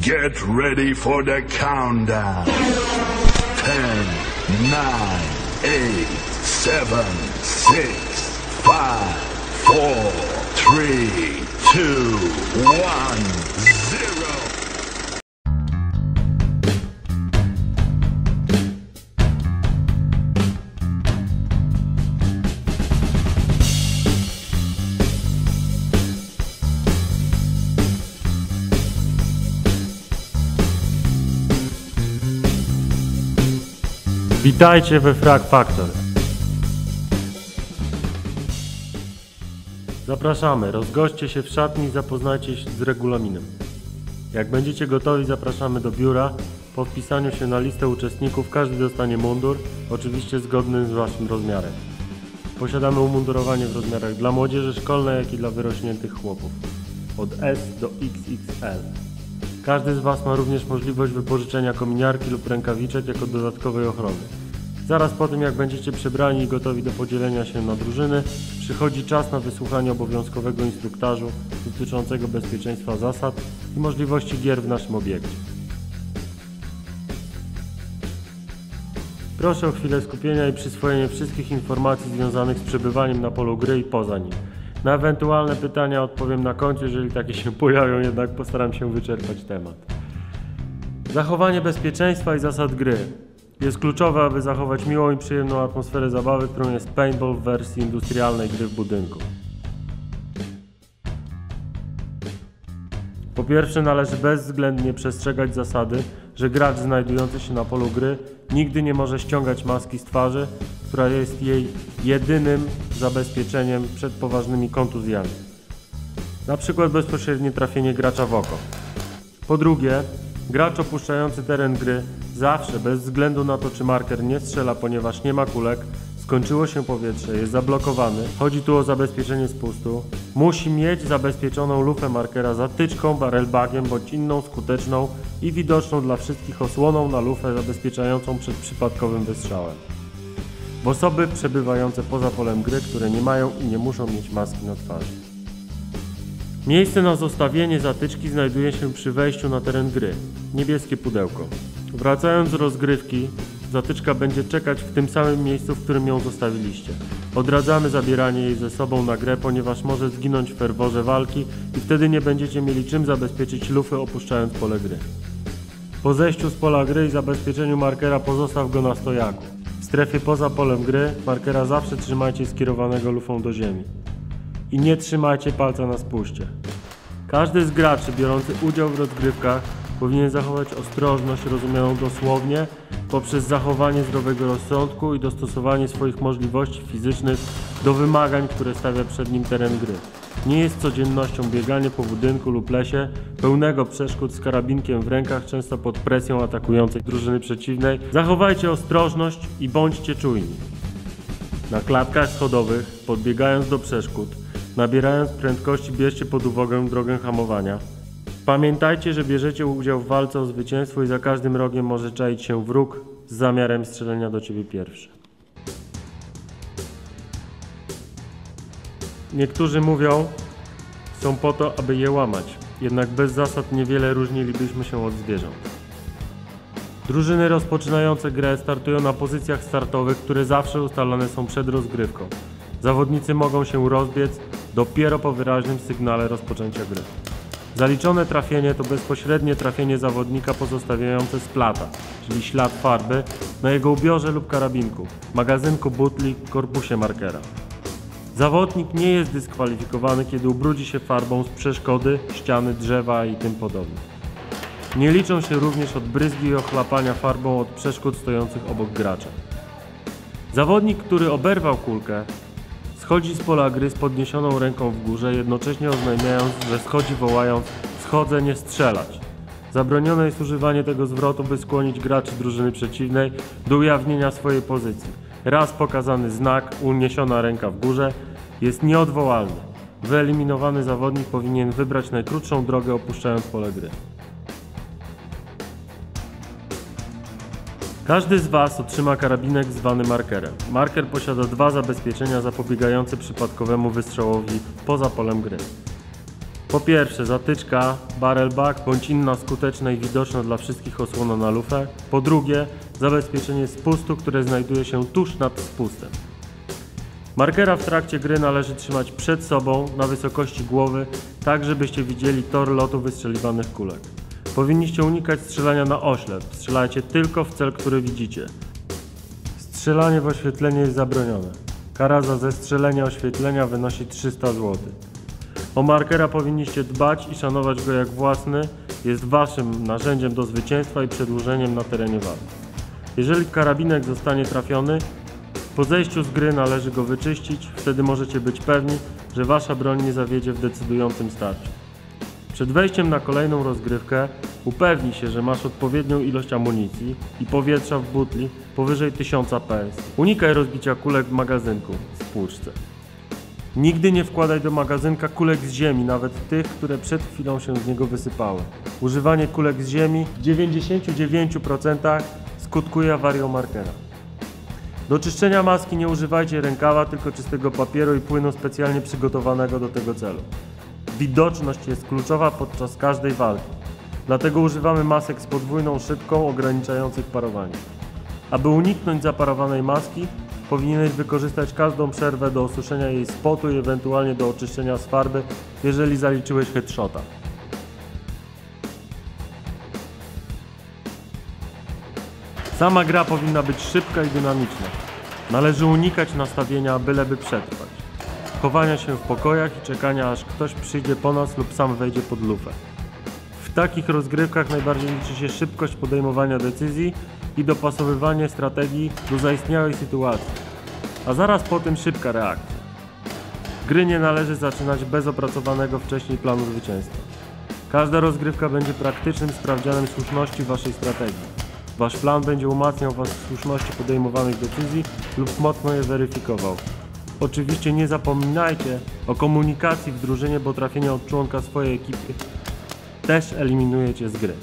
Get ready for the countdown. 10, 9, 8, 7, 6, 5, 4, 3, 2, 1, Witajcie we Frag Factor. Zapraszamy, rozgoście się w szatni i zapoznajcie się z regulaminem. Jak będziecie gotowi, zapraszamy do biura. Po wpisaniu się na listę uczestników każdy dostanie mundur, oczywiście zgodny z waszym rozmiarem. Posiadamy umundurowanie w rozmiarach dla młodzieży szkolnej, jak i dla wyrośniętych chłopów. Od S do XXL. Każdy z Was ma również możliwość wypożyczenia kominiarki lub rękawiczek jako dodatkowej ochrony. Zaraz po tym, jak będziecie przebrani i gotowi do podzielenia się na drużyny, przychodzi czas na wysłuchanie obowiązkowego instruktażu dotyczącego bezpieczeństwa zasad i możliwości gier w naszym obiekcie. Proszę o chwilę skupienia i przyswojenie wszystkich informacji związanych z przebywaniem na polu gry i poza nim. Na ewentualne pytania odpowiem na końcu, jeżeli takie się pojawią, jednak postaram się wyczerpać temat. Zachowanie bezpieczeństwa i zasad gry jest kluczowe, aby zachować miłą i przyjemną atmosferę zabawy, którą jest paintball w wersji industrialnej gry w budynku. Po pierwsze, należy bezwzględnie przestrzegać zasady, że gracz znajdujący się na polu gry nigdy nie może ściągać maski z twarzy, która jest jej jedynym zabezpieczeniem przed poważnymi kontuzjami. Na przykład bezpośrednie trafienie gracza w oko. Po drugie, gracz opuszczający teren gry zawsze, bez względu na to, czy marker nie strzela, ponieważ nie ma kulek, skończyło się powietrze, jest zablokowany, chodzi tu o zabezpieczenie spustu, musi mieć zabezpieczoną lufę markera zatyczką, barrelbagiem bądź inną skuteczną i widoczną dla wszystkich osłoną na lufę zabezpieczającą przed przypadkowym wystrzałem. W osoby przebywające poza polem gry, które nie mają i nie muszą mieć maski na twarzy. Miejsce na zostawienie zatyczki znajduje się przy wejściu na teren gry. Niebieskie pudełko. Wracając z rozgrywki, zatyczka będzie czekać w tym samym miejscu, w którym ją zostawiliście. Odradzamy zabieranie jej ze sobą na grę, ponieważ może zginąć w ferworze walki i wtedy nie będziecie mieli czym zabezpieczyć lufy opuszczając pole gry. Po zejściu z pola gry i zabezpieczeniu markera pozostaw go na stojaku. W strefie poza polem gry markera zawsze trzymajcie skierowanego lufą do ziemi. I nie trzymajcie palca na spuście. Każdy z graczy biorący udział w rozgrywkach powinien zachować ostrożność rozumianą dosłownie poprzez zachowanie zdrowego rozsądku i dostosowanie swoich możliwości fizycznych do wymagań, które stawia przed nim teren gry. Nie jest codziennością bieganie po budynku lub lesie pełnego przeszkód z karabinkiem w rękach, często pod presją atakującej drużyny przeciwnej. Zachowajcie ostrożność i bądźcie czujni. Na klatkach schodowych, podbiegając do przeszkód, nabierając prędkości, bierzcie pod uwagę drogę hamowania. Pamiętajcie, że bierzecie udział w walce o zwycięstwo i za każdym rogiem może czaić się wróg z zamiarem strzelenia do ciebie pierwszy. Niektórzy mówią, są po to, aby je łamać, jednak bez zasad niewiele różnilibyśmy się od zwierząt. Drużyny rozpoczynające grę startują na pozycjach startowych, które zawsze ustalone są przed rozgrywką. Zawodnicy mogą się rozbiec dopiero po wyraźnym sygnale rozpoczęcia gry. Zaliczone trafienie to bezpośrednie trafienie zawodnika pozostawiające splata, czyli ślad farby, na jego ubiorze lub karabinku, magazynku butli, korpusie markera. Zawodnik nie jest dyskwalifikowany, kiedy ubrudzi się farbą z przeszkody, ściany, drzewa i tym podobne. Nie liczą się również odbryzgi i ochlapania farbą od przeszkód stojących obok gracza. Zawodnik, który oberwał kulkę, schodzi z pola gry z podniesioną ręką w górze, jednocześnie oznajmiając, że schodzi wołając schodzę, nie strzelać. Zabronione jest używanie tego zwrotu, by skłonić graczy drużyny przeciwnej do ujawnienia swojej pozycji. Raz pokazany znak, uniesiona ręka w górze, jest nieodwołalny. Wyeliminowany zawodnik powinien wybrać najkrótszą drogę opuszczając pole gry. Każdy z Was otrzyma karabinek zwany markerem. Marker posiada dwa zabezpieczenia zapobiegające przypadkowemu wystrzałowi poza polem gry. Po pierwsze, zatyczka, barrel back bądź inna skuteczna i widoczna dla wszystkich osłona na lufę. Po drugie, zabezpieczenie spustu, które znajduje się tuż nad spustem. Markera w trakcie gry należy trzymać przed sobą na wysokości głowy, tak żebyście widzieli tor lotu wystrzeliwanych kulek. Powinniście unikać strzelania na oślep. Strzelajcie tylko w cel, który widzicie. Strzelanie w oświetlenie jest zabronione. Kara za zestrzelenie oświetlenia wynosi 300 zł. O markera powinniście dbać i szanować go jak własny. Jest waszym narzędziem do zwycięstwa i przedłużeniem na terenie walki. Jeżeli karabinek zostanie trafiony, po zejściu z gry należy go wyczyścić, wtedy możecie być pewni, że wasza broń nie zawiedzie w decydującym starciu. Przed wejściem na kolejną rozgrywkę upewnij się, że masz odpowiednią ilość amunicji i powietrza w butli powyżej 1000 PS. Unikaj rozbicia kulek w magazynku w płuczce. Nigdy nie wkładaj do magazynka kulek z ziemi, nawet tych, które przed chwilą się z niego wysypały. Używanie kulek z ziemi w 99% skutkuje awarią markera. Do czyszczenia maski nie używajcie rękawa, tylko czystego papieru i płynu specjalnie przygotowanego do tego celu. Widoczność jest kluczowa podczas każdej walki. Dlatego używamy masek z podwójną szybką ograniczających parowanie. Aby uniknąć zaparowanej maski, powinieneś wykorzystać każdą przerwę do osuszenia jej spotu i ewentualnie do oczyszczenia z farby, jeżeli zaliczyłeś headshota. Sama gra powinna być szybka i dynamiczna. Należy unikać nastawienia, byleby przetrwać. Chowania się w pokojach i czekania, aż ktoś przyjdzie po nas lub sam wejdzie pod lufę. W takich rozgrywkach najbardziej liczy się szybkość podejmowania decyzji i dopasowywanie strategii do zaistniałej sytuacji, a zaraz po tym szybka reakcja. Gry nie należy zaczynać bez opracowanego wcześniej planu zwycięstwa. Każda rozgrywka będzie praktycznym sprawdzianem słuszności waszej strategii. Wasz plan będzie umacniał was w słuszności podejmowanych decyzji lub mocno je weryfikował. Oczywiście nie zapominajcie o komunikacji w drużynie, bo trafienie od członka swojej ekipy też eliminujecie z gry.